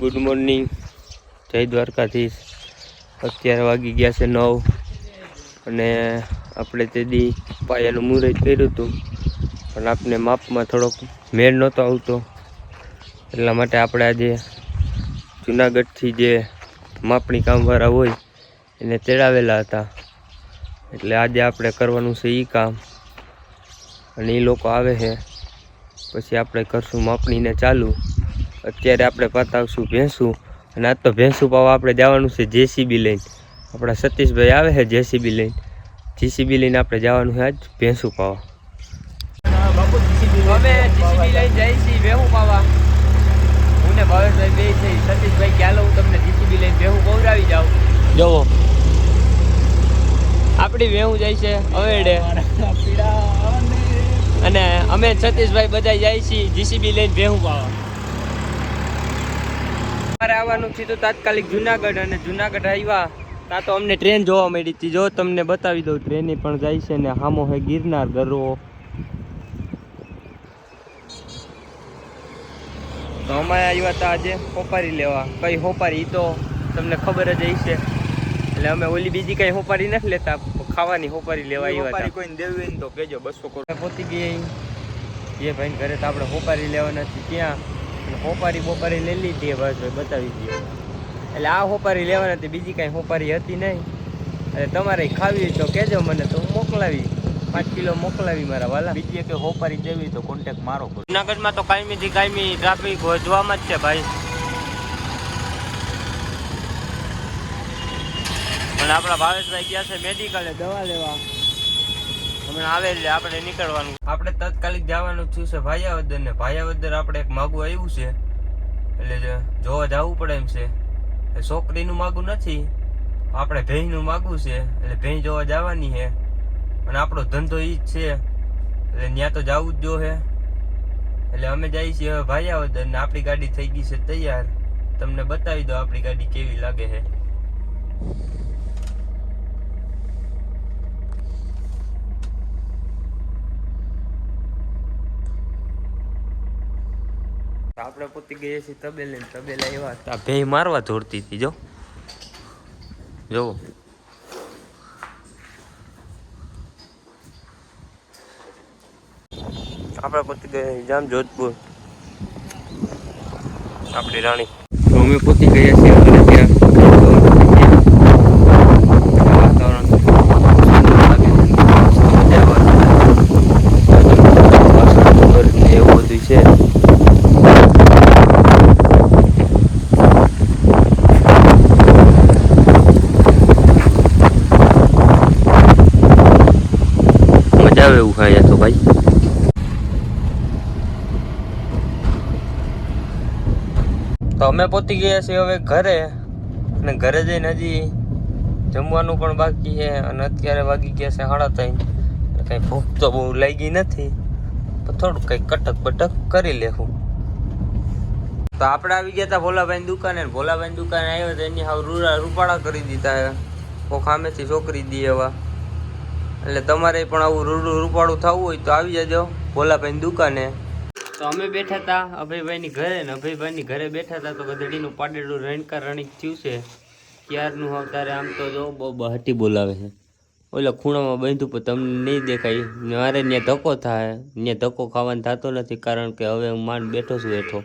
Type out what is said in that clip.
Good morning જય દ્વારકાધીશ. અત્યારે વાગી ગયા છે નવ અને આપણે તે દી પાયાનું મુહૂર્ત કર્યું હતું. પણ આપને માપમાં થોડોક મેળ નહોતો આવતો. એટલા માટે આપણે આજે જુનાગઢથી જે માપણી કામવાળા હોય એને તેડાવેલા હતા. એટલે આજે આપણે કરવાનું છે એ કામ. અને એ લોકો આવે છે. પછી આપણે કરશું માપણીને ચાલુ. અત્યારે આપણે પતાવશું ભેંસું. અને આજ તો ભેંસું પાવા આપણે જવાનું છે જેસીબી લઈને. આપણા સતીશભાઈ આવે છે જેસીબી લઈને. જેસીબી લઈને આપણે જવાનું છે આજ ભેંસું પાવા. અમે જેસીબી લઈને છીએ ભેહું પાવા. હું ને ભાવેશભાઈ બે છે. સતીશભાઈ ચાલો હું તમને જીસીબી લઈને ભેહું પવરાવી જાઉં જવો આપણી વેહું જાય છે અવેડે. અને અમે સતીશભાઈ બધા જાય છીએ જીસીબી લઈને ભેહું પાવા અમારે આવવાનું થયું તાત્કાલિક જુનાગઢ અને જુનાગઢ આવ્યા ત્યાં તો અમને ટ્રેન જોવા મળી હતી. જો તમને બતાવી દઉં ટ્રેન પણ જાય છે ને હામો હે ગિરનાર ગરવો તો અમે આવ્યા હતા આજે હોપારી લેવા. કઈ હોપારી તો તમને ખબર જ હશે. એટલે અમે ઓલી બીજી કઈ હોપારી નથી લેતા ખાવાની હોપારી લેવા આવ્યા હતા. કોઈને દેવી ને તો કેજો બસો કરોડ. પહોંચી ગયા એ ભાઈ ઘરે તો આપણે હોપારી લેવાના છીએ ત્યાં. અને હોપારી બોપારી લઈ લીધી ભાઈ બતાવી દઈએ એટલે આ હોપારી લેવાના હતી બીજી કાંઈ હોપારી હતી નહીં. એટલે તમારે ખાવી હોય તો કહેજો મને તો હું મોકલાવી પાંચ કિલો મોકલાવી મારા વાલા. બીજી એક હોપારી દેવી તો કોન્ટેક્ટ મારો જુનાગઢમાં તો કાયમીથી કાયમી ટ્રાફિક વધવામાં જ છે ભાઈ. અને આપણા ભાવેશભાઈ ગયા છે મેડિકલે દવા લેવા. હમણાં આવે એટલે આપણે નીકળવાનું. આપણે તાત્કાલિક જવાનું થયું છે ભાયાવદર ને. ભાયાવદર આપણે એક માગું આવ્યું છે. એટલે જોવા જવું પડે એમ છે. છોકરીનું માગું નથી. આપણે ભેંસનું માગું છે. એટલે ભેંસ જોવા જવાની છે. અને આપણો ધંધો ઈ જ છે. એટલે ત્યાં તો જવું જ જો હે. એટલે અમે જઈએ છીએ હવે ભાયાવદર ને. આપણી ગાડી થઈ ગઈ છે તૈયાર. તમને બતાવી દો આપણી ગાડી કેવી લાગે છે. આપણે પોતી ગયા છીએ તબેલે ને તબેલા એવા હતા. ભેય મારવા દોડતી હતી જો. જો આપણે પોતી ગયા જામ જોધપુર. આપણી રાણી. અમે પોતી ગયા છીએ અને ત્યાં વાતાવરણ સુંદર લાગે છે. મજા આવે છે. એવું બધું છે મજા આવે એવું ખાયા તો ભાઈ. તો અમે પહોંચી ગયા છીએ હવે ઘરે અને ઘરે જઈને હજી જમવાનું પણ બાકી છે અને અત્યારે વાગી ગયા છે સાડા ત્રણ. કંઈ ભૂખ તો બહુ લાગી નથી, પણ થોડુંક કંઈક કટક બટક કરી લેવું. તો આપણે આવી ગયા હતા ભોલાભાઈની દુકાને ભોલાભાઈની દુકાને આવ્યો તો એની હાવ રૂડા રૂપાળા કરી દીધા કોક ખામેથી છોકરી દી એવા. એટલે તમારે પણ આવું રૂડું રૂપાળું થવું હોય તો આવી જજો, ભોલાભાઈની દુકાને. તો અમે બેઠા હતા અભયભાઈની ઘરે ને અભયભાઈની ઘરે બેઠા હતા તો ગધડીનું પાડેલું રણકાર રણિક થયું છે. ક્યારનું હોવ તારે આમ તો જો બહુ બહાટી બોલાવે છે. ઓલા ખૂણામાં બાંધ્યું પણ તમને નહીં દેખાય. મારે ત્યાં ધક્કો થાય ત્યાં ધક્કો ખાવાનો થતો નથી કારણ કે હવે હું માંડ બેઠો છું બેઠો